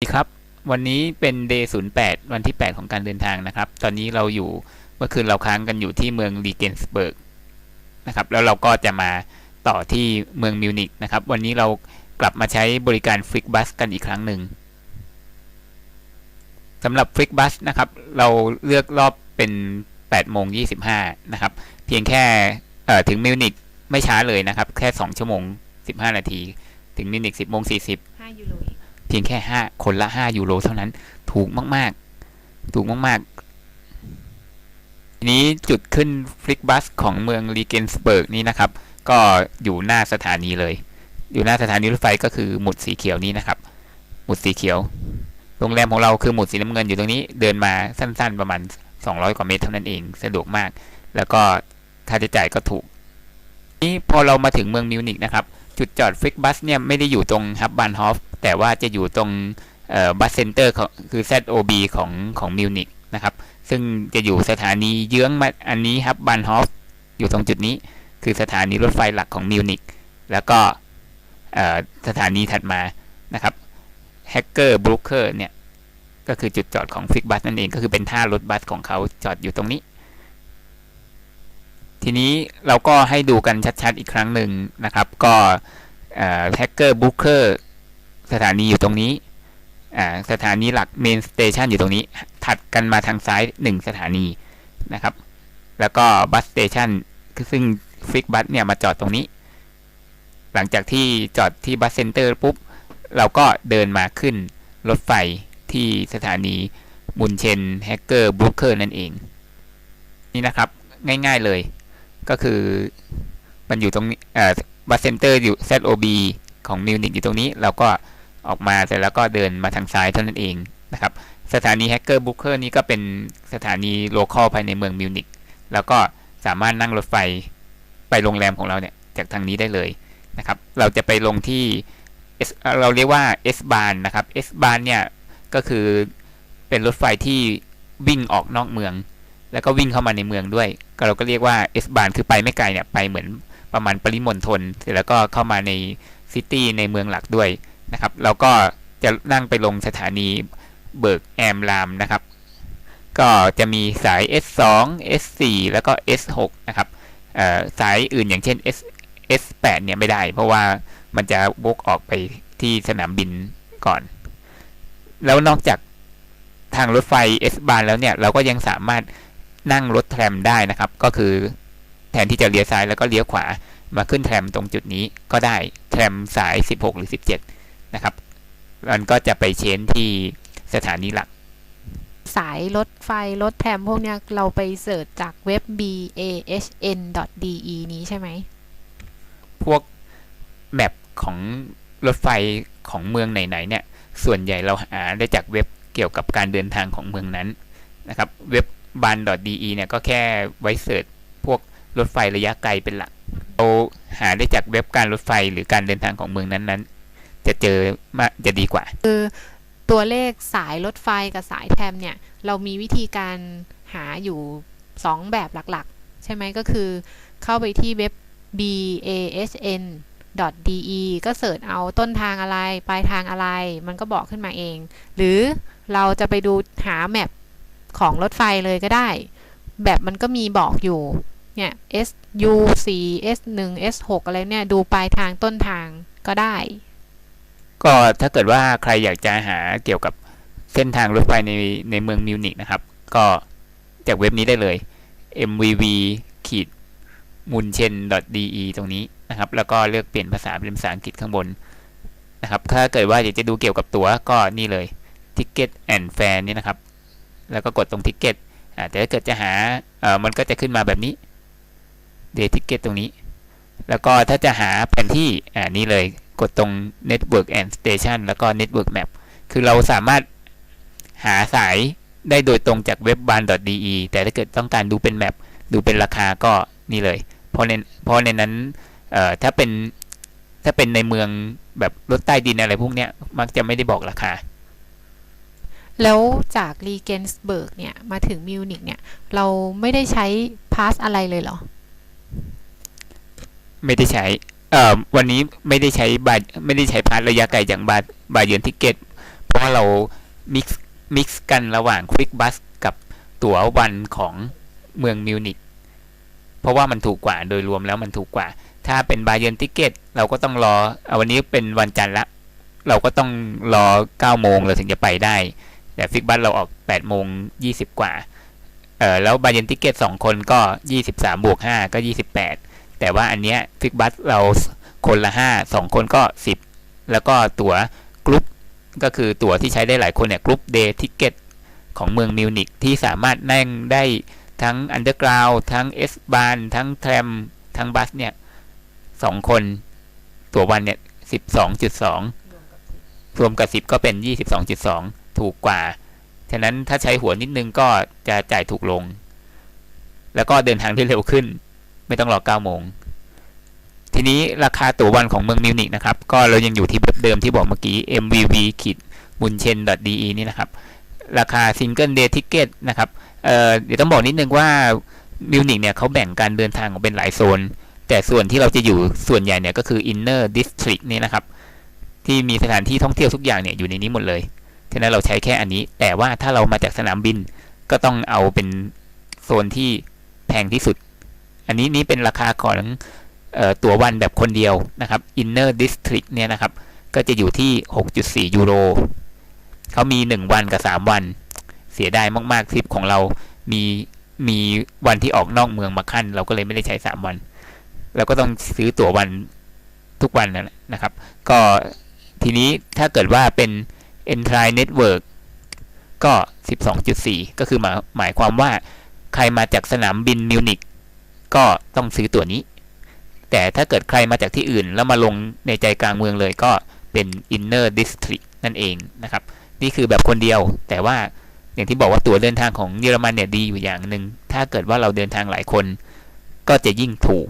สวัสดีครับวันนี้เป็น day 08วันที่ 8 ของการเดินทางนะครับ ตอนนี้เราอยู่เมื่อคืนเราค้างกันอยู่ที่เมืองรีเกนสเบิร์กนะครับแล้วเราก็จะมาต่อที่เมืองมิวนิกนะครับ วันนี้เรากลับมาใช้บริการฟลิกบัสกันอีกครั้งหนึ่งสำหรับฟลิกบัสนะครับ เราเลือกรอบเป็น8โมง25นะครับ เพียงแค่เอ่อถึงมิวนิกไม่ช้าเลยนะครับ แค่ 2 ชั่วโมง 15 นาที ถึงมิวนิก10โมง40 5ยูโร เพียงแค่ห้าคนละห้ายูโรเท่านั้นถูกมาก ๆ ถูกมาก ๆ ทีนี้จุดขึ้นฟลิกบัสของเมืองรีเกนสเบิร์กนี้นะครับ ก็อยู่หน้าสถานีเลย อยู่หน้าสถานีรถไฟก็คือหมุดสีเขียวนี้นะครับ หมุดสีเขียว โรงแรมของเราคือหมุดสีน้ำเงินอยู่ตรงนี้ เดินมาสั้น ๆ ประมาณ 200 กว่าเมตรเท่านั้นเอง สะดวกมาก แล้วก็ค่าใช้จ่ายก็ถูกนี่พอเรามาถึงเมืองมิวนิกนะครับ จุดจอดฟลิกบัสเนี่ยไม่ได้อยู่ตรงฮับบานฮอฟ แต่ว่าจะอยู่ตรงบัสเซนเตอร์ของคือ ZOB ของของมิวนิกนะครับ ซึ่งจะอยู่สถานีเยื้องมาอันนี้ครับบันฮอฟอยู่ตรงจุดนี้ คือสถานีรถไฟหลักของมิวนิกแล้วก็สถานีถัดมานะครับแฮกเกอร์บรูเคอร์เนี่ย ก็คือจุดจอดของฟิกบัสนั่นเอง ก็คือเป็นท่ารถบัสของเขาจอดอยู่ตรงนี้ ทีนี้เราก็ให้ดูกันชัดๆอีกครั้งหนึ่งนะครับ ก็แฮกเกอร์บ o ูเคอร์ สถานีอยู่ตรงนี้สถานีหลักเมนสเตชันอยู่ตรงนี้ ถัดกันมาทางซ้าย 1 สถานีนะครับ แล้วก็บัสสเตชันซึ่งฟิกบัสเนี่ยมาจอดตรงนี้ หลังจากที่จอดที่บัสเซ็นเตอร์ปุ๊บ เราก็เดินมาขึ้นรถไฟที่สถานีมุนเชนแฮกเกอร์บ o ูเคอร์นั่นเอง นี่นะครับง่ายๆเลย ก็คือมันอยู่ตรงนี้บัสเซ็นเตอร์อยู่ ZOB ของมิวนิกอยู่ตรงนี้ เราก็ ออกมาเสร็จแล้วก็เดินมาทางซ้ายเท่านั้นเองนะครับสถานีแฮกเกอร์บุ๊กเกอร์นี้ก็เป็นสถานีโลคอลภายในเมืองมิวนิกแล้วก็สามารถนั่งรถไฟไปโรงแรมของเราเนี่ยจากทางนี้ได้เลยนะครับ เราจะไปลงที่ S เราเรียกว่า S บานนะครับ S บานเนี่ยก็คือเป็นรถไฟที่วิ่งออกนอกเมือง แล้วก็วิ่งเข้ามาในเมืองด้วย ก็เราก็เรียกว่า S บานคือไปไม่ไกลเนี่ยไปเหมือนประมาณปริมณฑลเสร็จแล้วก็เข้ามาในซิตี้ในเมืองหลักด้วย นะครับเราก็จะนั่งไปลงสถานีเบิร์กแอมรามนะครับ ก็จะมีสาย S2 S4 แล้วก็ S6 นะครับสายอื่นอย่างเช่น S S8 เนี่ยไม่ได้ เพราะว่ามันจะวกออกไปที่สนามบินก่อน แล้วนอกจากทางรถไฟ S บานแล้วเนี่ย เราก็ยังสามารถนั่งรถแทรมได้นะครับ ก็คือแทนที่จะเลี้ยวซ้ายแล้วก็เลี้ยวขวามาขึ้นแทรมตรงจุดนี้ก็ได้แทรมสาย 16 หรือ 17 นะครับ มันก็จะไปเชนที่สถานีหลัก สายรถไฟรถแทรมพวกเนี้ยเราไปเสิร์ชจากเว็บ bahn.de นี้ใช่ไหม พวกแมปของรถไฟของเมืองไหนๆเนี่ย ส่วนใหญ่เราหาได้จากเว็บเกี่ยวกับการเดินทางของเมืองนั้นนะครับ เว็บ ban.de เนี่ยก็แค่ไว้เสิร์ชพวกรถไฟระยะไกลเป็นหลักเราหาได้จากเว็บการรถไฟหรือการเดินทางของเมืองนั้นๆ จะเจอมาจะดีกว่า คือตัวเลขสายรถไฟกับสายแทมเนี่ย เรามีวิธีการหาอยู่ 2 แบบหลักๆ ใช่ไหมก็คือเข้าไปที่เว็บ bahn.de ก็เสิร์ชเอาต้นทางอะไร ปลายทางอะไร มันก็บอกขึ้นมาเอง หรือเราจะไปดูหาแมปของรถไฟเลยก็ได้ แบบมันก็มีบอกอยู่ เนี่ย SU 4 S 1 S 6อะไรเนี่ย ดูปลายทางต้นทางก็ได้ ก็ถ้าเกิดว่าใครอยากจะหาเกี่ยวกับเส้นทางรถไฟในในเมืองมิวนิกนะครับ ก็จากเว็บนี้ได้เลย mvv ขีดมุนเชน de ตรงนี้นะครับ แล้วก็เลือกเปลี่ยนภาษาเป็นภาษาอังกฤษข้างบนนะครับ ถ้าเกิดว่าอยากจะดูเกี่ยวกับตั๋วก็นี่เลย Ticket and Fare นี่นะครับ แล้วก็กดตรง Ticket แต่ถ้าเกิดจะหาเออมันก็จะขึ้นมาแบบนี้ Day Ticket ตรงนี้ แล้วก็ถ้าจะหาแผนที่อ่านี่เลย กดตรง Network and Station แล้วก็ Network Map คือเราสามารถหาสายได้โดยตรงจากเว็บ ban.de แต่ถ้าเกิดต้องการดูเป็นแมปดูเป็นราคาก็นี่เลย เพราะในเพราะในนั้นเอ่อถ้าเป็นถ้าเป็นในเมืองแบบรถใต้ดินอะไรพวกเนี้ยมักจะไม่ได้บอกราคา แล้วจากรีเกนสเบิร์กเนี่ย มาถึงมิวนิกเนี่ย เราไม่ได้ใช้พาสอะไรเลยเหรอ ไม่ได้ใช้เอ่อ วันนี้ไม่ได้ใช้บาไม่ได้ใช้พาสระยะไกลอย่างบาบาเยือนทิเกตเพเพราะว่าเรา mix mix กันระหว่าง Quick Bus กับตั๋ววันของเมืองมิวนิกเพราะว่ามันถูกกว่าโดยรวมแล้วมันถูกกว่า ถ้าเป็นบาเยือนติเกตเราก็ต้องรอเอาวันนี้เป็นวันจันทร์ละ เราก็ต้องรอ9โมงเราถึงจะไปได้ แต่ฟิกบัสเราออก8โมง20 กว่าเออแล้วบาเยือนติเกต2คนก็ 23บวก5ก็ 28 แต่ว่าอันเนี้ยฟิกบัสเราคนละ 5 2 คนก็ 10 แล้วก็ตั๋วกรุ๊ปก็คือตั๋วที่ใช้ได้หลายคนเนี่ยกรุ๊ปเดย์ทิเกตของเมืองมิวนิกที่สามารถนั่งได้ทั้งอันเดอร์กราวทั้งเอสบานทั้งแทรมทั้งบัสเนี่ยสองคนตั๋ววันเนี่ย12.2รวมกับ10ก็เป็น22.2ถูกกว่า ฉะนั้นถ้าใช้หัวนิดนึงก็จะจ่ายถูกลง แล้วก็เดินทางได้เร็วขึ้น ไม่ต้องรอ9โมงทีนี้ราคาตั๋ววันของเมืองมิวนิกนะครับ ก็เรายังอยู่ที่แบบเดิมที่บอกเมื่อกี้ mvv ขีดบุนเชน de นี่นะครับ ราคา single day ticket นะครับเเดี๋ยวต้องบอกนิดนึงว่ามิวนิกเนี่ยเขาแบ่งการเดินทางออกเป็นหลายโซน แต่ส่วนที่เราจะอยู่ส่วนใหญ่เนี่ยก็คือ inner district นี่นะครับ ที่มีสถานที่ท่องเที่ยวทุกอย่างเนี่ยอยู่ในนี้หมดเลยฉะนั้นเราใช้แค่อันนี้ แต่ว่าถ้าเรามาจากสนามบินก็ต้องเอาเป็นโซนที่แพงที่สุด อันนี้นี่เป็นราคาของออตั๋ววันแบบคนเดียวนะครับ Inner District เนี่ยนะครับ ก็จะอยู่ที่ 6.4 ยูโรเขามี 1 วันกับ 3 วัน เสียดายมาก ๆ ทริปของเรามีมีวันที่ออกนอกเมืองมาขั้น เราก็เลยไม่ได้ใช้ 3 วัน เราก็ต้องซื้อตั๋ววันทุกวันนะนะครับ ก็ทีนี้ถ้าเกิดว่าเป็น e n t r i Network ก็ 12.4 ก็คือหมายหมายความว่าใครมาจากสนามบินมิวนิก ก็ต้องซื้อตั๋วนี้ แต่ถ้าเกิดใครมาจากที่อื่น แล้วมาลงในใจกลางเมืองเลยก็เป็น Inner District นั่นเองนะครับ นี่คือแบบคนเดียว แต่ว่าอย่างที่บอกว่าตั๋วเดินทางของเยอรมันเนี่ยดีอยู่อย่างหนึ่งถ้าเกิดว่าเราเดินทางหลายคน ก็จะยิ่งถูก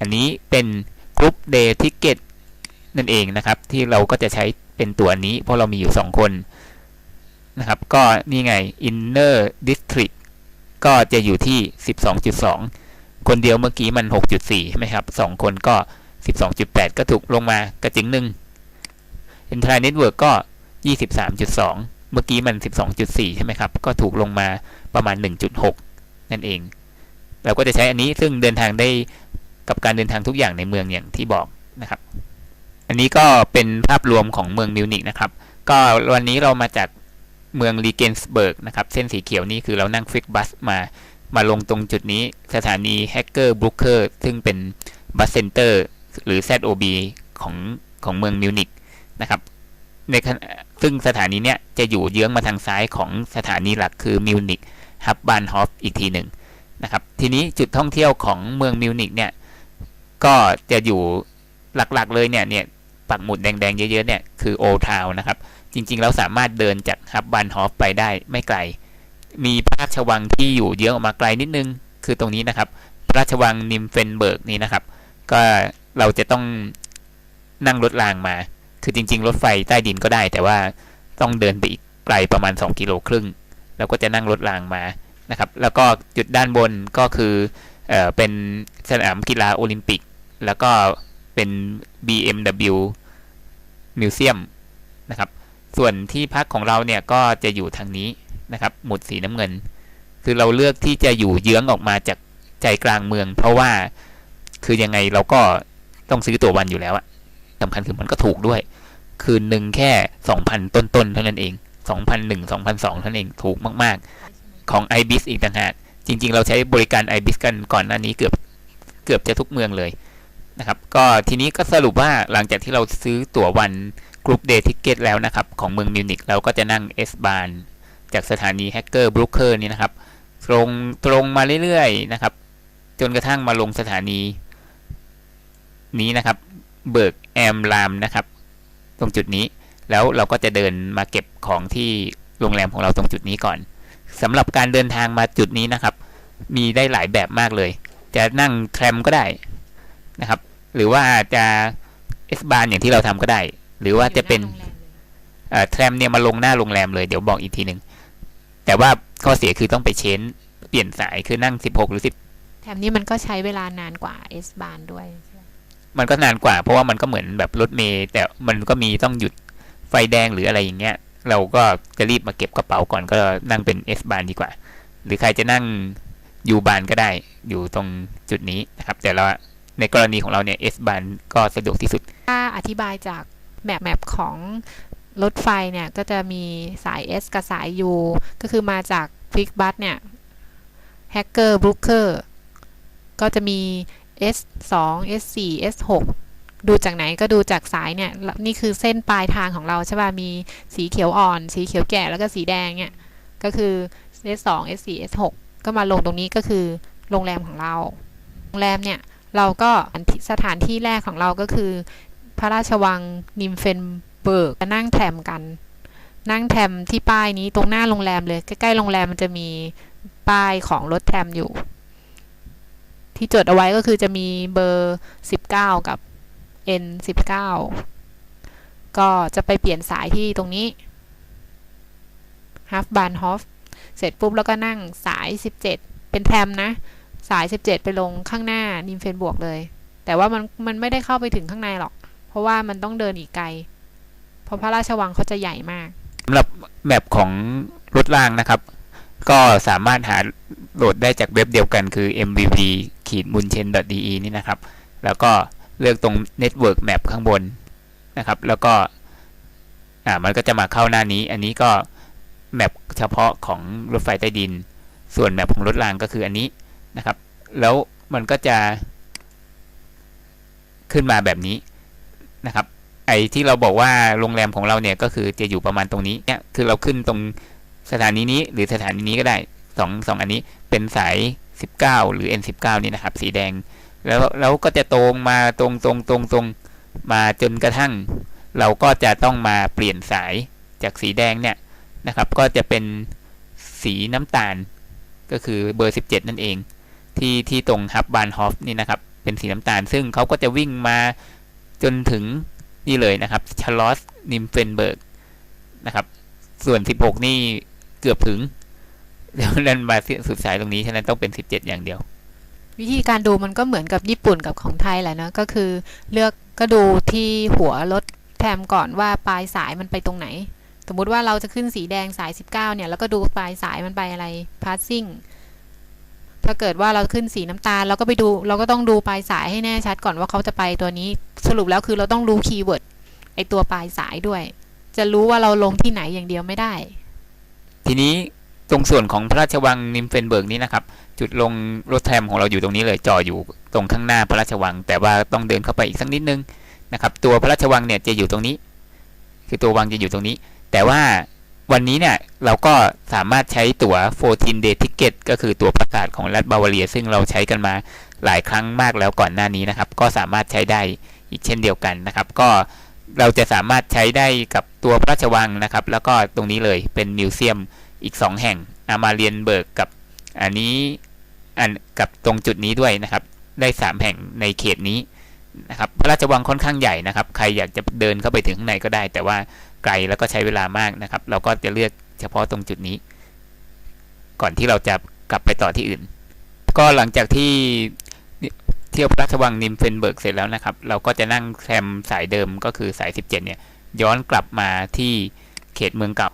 อันนี้เป็นกรุ๊ปเดย์ทิเกตนั่นเองนะครับ ที่เราก็จะใช้เป็นตัวนี้ เพราะเรามีอยู่ 2 คนนะครับ ก็นี่ไง Inner District ก็จะอยู่ที่ 12.2 คนเดียวเมื่อกี้มัน 6.4ใช่ไหมครับ 2 คนก็ 12.8 ก็ถูกลงมากระจิงหนึ่ง i n t r a Network ก็ 23.2 เมื่อกี้มัน 12.4 ใช่ไหมครับ ก็ถูกลงมาประมาณ 1.6 นั่นเอง เราก็จะใช้อันนี้ซึ่งเดินทางได้กับการเดินทางทุกอย่างในเมืองอย่างที่บอกนะครับ อันนี้ก็เป็นภาพรวมของเมืองมิวนิกนะครับ ก็วันนี้เรามาจากเมืองลีเกนสเบิร์กนะครับ เส้นสีเขียวนี่คือเรานั่งฟิกบัสมา มาลงตรงจุดนี้สถานีแฮกเกอร์บรูเคอร์ซึ่งเป็นบัสเซนเตอร์หรือ ZOB ของของเมืองมิวนิกนะครับในซึ่งสถานีเนี้ยจะอยู่เยื้องมาทางซ้ายของสถานีหลักคือมิวนิกฮับบานฮอฟอีกทีหนึ่งนะครับทีนี้จุดท่องเที่ยวของเมืองมิวนิกเนี่ยก็จะอยู่หลักๆเลยเนี่ยเนี่ยปักหมุดแดงๆเยอะๆเนี่ยคือโอทาวนะครับจริงๆ เราสามารถเดินจากฮับบานฮอฟไปได้ไม่ไกล มีพระราชวังที่อยู่เยอะออกมาไกลนิดนึง คือตรงนี้นะครับ พระราชวังนิมเฟนเบิร์กนี่นะครับ ก็เราจะต้องนั่งรถรางมา คือจริง ๆ รถไฟใต้ดินก็ได้ แต่ว่าต้องเดินไปอีกไกลประมาณ 2 กิโลครึ่งเราก็จะนั่งรถรางมานะครับ แล้วก็จุดด้านบนก็คือเออเป็นสนามกีฬาโอลิมปิก แล้วก็เป็น BMW Museum นะครับ ส่วนที่พักของเราเนี่ยก็จะอยู่ทางนี้ นะครับหมุดสีน้ำเงิน คือเราเลือกที่จะอยู่เยื้องออกมาจากใจกลางเมือง เพราะว่าคือยังไงเราก็ต้องซื้อตั๋ววันอยู่แล้วอะสำคัญคือมันก็ถูกด้วย คืนหนึ่งแค่สองพันต้นๆเท่านั้นเองสองพันหนึ่งสองพันสองเท่านั้นเองถูกมาก ๆ ของ ibis อีกต่างหากจริง ๆ เราใช้บริการ ibis กันก่อนหน้านี้เกือบเกือบจะทุกเมืองเลยนะครับ ก็ทีนี้ก็สรุปว่าหลังจากที่เราซื้อตั๋ววันกรุ๊ปเดย์ทิเกตแล้วนะครับ ของเมืองมิวนิกเราก็จะนั่ง S บาน จากสถานีแฮกเกอร์บรูเคอร์นี่นะครับตรงตรงมาเรื่อยๆนะครับ จนกระทั่งมาลงสถานี นี้นะครับ เบิร์กแอมรามนะครับ ตรงจุดนี้แล้วเราก็จะเดินมาเก็บของที่โรงแรมของเราตรงจุดนี้ก่อนสำหรับการเดินทางมาจุดนี้นะครับ มีได้หลายแบบมากเลย จะนั่งแทรมก็ได้นะครับ หรือว่าจะเอสบานอย่างที่เราทำก็ได้ หรือว่าจะเป็นเอ่อแทรมเนี่ยมาลงหน้าโรงแรมเลยเดี๋ยวบอกอีกทีหนึ่ง แต่ว่าข้อเสียคือต้องไปเชนเปลี่ยนสายคือนั่ง 16 หรือแถมนี้มันก็ใช้เวลานานกว่า S บานด้วย10มันก็นานกว่า เพราะว่ามันก็เหมือนแบบรถเมล์แต่มันก็มีต้องหยุดไฟแดงหรืออะไรอย่างเงี้ย เราก็จะรีบมาเก็บกระเป๋าก่อนก็นั่งเป็น S บานดีกว่า หรือใครจะนั่ง U บานก็ได้อยู่ตรงจุดนี้นะครับ แต่เราในกรณีของเราเนี่ย S บานก็สะดวกที่สุด ถ้าอธิบายจากแมปแมปของ รถไฟเนี่ยก็จะมีสาย S กับสาย U ก็คือมาจาก Quick Bus เนี่ย Hacker Brooker ก็จะมี S 2 S 4 S 6ดูจากไหนก็ดูจากสายเนี่ย นี่คือเส้นปลายทางของเราใช่ป่ะ มีสีเขียวอ่อน สีเขียวแก่แล้วก็สีแดงเนี่ย ก็คือ S 2 S 4 S 6ก็มาลงตรงนี้ก็คือโรงแรมของเรา โรงแรมเนี่ย เราก็สถานที่แรกของเราก็คือ พระราชวังนิมเฟน เบิกนั่งแทรมกัน นั่งแทรมที่ป้ายนี้ตรงหน้าโรงแรมเลย ใกล้ๆโรงแรมมันจะมีป้ายของรถแทรมอยู่ ที่จดเอาไว้ก็คือจะมีเบอร์ 19 กับ N 19ก็จะไปเปลี่ยนสายที่ตรงนี้ฮัฟบานฮอฟเสร็จปุ๊บแล้วก็นั่งสาย 17 เป็นแทรมนะ สาย 17 ไปลงข้างหน้านิมเฟนบวกเลย แต่ว่ามันมันไม่ได้เข้าไปถึงข้างในหรอก เพราะว่ามันต้องเดินอีกไกล ราะพระราชวังเขาจะใหญ่มากสำหรับแมปของรถรางนะครับ ก็สามารถหาโหลดได้จากเว็บเดียวกันคือ mvv ขีด m u n c h e n de นี่นะครับ แล้วก็เลือกตรง Network Map ข้างบนนะครับ แล้วก็อ่ามันก็จะมาเข้าหน้านี้ อันนี้ก็แมปเฉพาะของรถไฟใต้ดิน ส่วนแมปของรถรางก็คืออันนี้นะครับ แล้วมันก็จะขึ้นมาแบบนี้นะครับ ไอ้ที่เราบอกว่าโรงแรมของเราเนี่ยก็คือจะอยู่ประมาณตรงนี้เนี่ยคือเราขึ้นตรงสถานีนี้หรือสถานีนี้ก็ได้สองสองอันนี้เป็นสาย 19 หรือ N19 นี่นะครับ สีแดง แล้วแล้วก็จะตรงมาตรงตรงตรงตรงมาจนกระทั่ง เราก็จะต้องมาเปลี่ยนสายจากสีแดงเนี่ยนะครับ ก็จะเป็นสีน้ำตาล ก็คือเบอร์ 17 นั่นเอง ที่ที่ตรงฮับบานฮอฟนี่นะครับ เป็นสีน้ำตาล ซึ่งเขาก็จะวิ่งมาจนถึง นี่เลยนะครับชาร์ลอสนิมเฟนเบิร์กนะครับ ส่วน 16 นี่เกือบถึงแล้วนั่นมาสุดสายตรงนี้ฉะนั้นต้องเป็น 17 อย่างเดียว วิธีการดูมันก็เหมือนกับญี่ปุ่นกับของไทยแหละนะก็คือเลือกก็ดูที่หัวรถแทมก่อนว่าปลายสายมันไปตรงไหน สมมุติว่าเราจะขึ้นสีแดงสาย 19 เนี่ย แล้วก็ดูปลายสายมันไปอะไร passing ถ้าเกิดว่าเราขึ้นสีน้ำตาลเราก็ไปดู เราก็ต้องดูปลายสายให้แน่ชัดก่อนว่าเขาจะไปตัวนี้ สรุปแล้วคือเราต้องรู้คีย์เวิร์ดไอตัวปลายสายด้วย จะรู้ว่าเราลงที่ไหนอย่างเดียวไม่ได้ ทีนี้ตรงส่วนของพระราชวังนิมเฟนเบิร์กนี้นะครับ จุดลงรถแทมของเราอยู่ตรงนี้เลยจออยู่ตรงข้างหน้าพระราชวัง แต่ว่าต้องเดินเข้าไปอีกสักนิดนึงนะครับ ตัวพระราชวังเนี่ยจะอยู่ตรงนี้ คือตัววังจะอยู่ตรงนี้ แต่ว่า วันนี้เนี่ยเราก็สามารถใช้ตั๋ว 14 day ticket ก็คือตั๋วประกาศของรัฐบาวาเรีย ซึ่งเราใช้กันมาหลายครั้งมากแล้วก่อนหน้านี้นะครับ ก็สามารถใช้ได้อีกเช่นเดียวกันนะครับ ก็เราจะสามารถใช้ได้กับตัวพระราชวังนะครับ แล้วก็ตรงนี้เลยเป็นมิวเซียมอีก 2 แห่งอามาเรียนเบิร์กกับอันนี้อันกับตรงจุดนี้ด้วยนะครับ ได้ 3 แห่งในเขตนี้นะครับพระราชวังค่อนข้างใหญ่นะครับ ใครอยากจะเดินเข้าไปถึงข้างในก็ได้ แต่ว่า ไกลแล้วก็ใช้เวลามากนะครับ เราก็จะเลือกเฉพาะตรงจุดนี้ ก่อนที่เราจะกลับไปต่อที่อื่น ก็หลังจากที่เที่ยวพระราชวังนิมเฟนเบิร์กเสร็จแล้วนะครับ เราก็จะนั่งแทรมสายเดิมก็คือสาย 17 เนี่ย ย้อนกลับมาที่เขตเมืองเก่า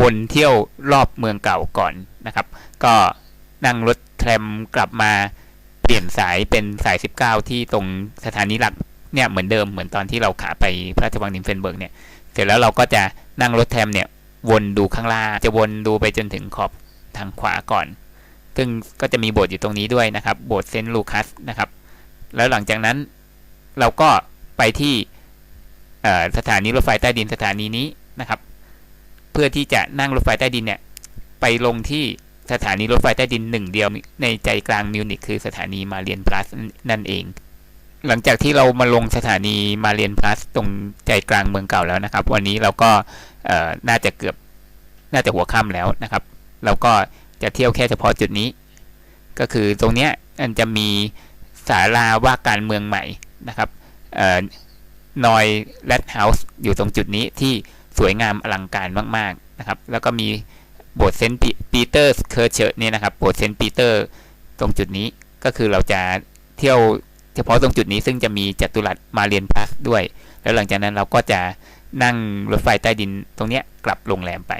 วนเที่ยวรอบเมืองเก่าก่อนนะครับ ก็นั่งรถแทรมกลับมาเปลี่ยนสายเป็นสาย 19 ที่ตรงสถานีหลักเนี่ยเหมือนเดิมเหมือนตอนที่เราขาไปพระราชวังนิมเฟนเบิร์กเนี่ย เสร็จแล้วเราก็จะนั่งรถแทมเนี่ยวนดูข้างล่างจะวนดูไปจนถึงขอบทางขวาก่อน ซึ่งก็จะมีโบสถ์อยู่ตรงนี้ด้วยนะครับ โบสถ์เซนต์ลูคัสนะครับ แล้วหลังจากนั้นเราก็ไปที่สถานีรถไฟใต้ดินสถานีนี้นะครับ เพื่อที่จะนั่งรถไฟใต้ดินเนี่ยไปลงที่สถานีรถไฟใต้ดินหนึ่งเดียวในใจกลางมิวนิกคือสถานีมาเรียนพลัสนั่นเอง หลังจากที่เรามาลงสถานีมาเรียนพลัสตรงใจกลางเมืองเก่าแล้วนะครับ วันนี้เราก็น่าจะเกือบน่าจะหัวค่ำแล้วนะครับ เราก็จะเที่ยวแค่เฉพาะจุดนี้ ก็คือตรงเนี้ยมันจะมีศาลาว่าการเมืองใหม่นะครับนอยแรดเฮาส์อยู่ตรงจุดนี้ที่สวยงามอลังการมากๆนะครับ แล้วก็มีโบสถ์เซนต์ปีเตอร์สเคอร์เชอร์เนี่ยนะครับโบสถ์เซนต์ปีเตอร์ตรงจุดนี้ก็คือเราจะเที่ยว เฉพาะตรงจุดนี้ซึ่งจะมีจัตุรัสมาเรียนพลัสด้วย แล้วหลังจากนั้นเราก็จะนั่งรถไฟใต้ดินตรงเนี้ยกลับโรงแรมไป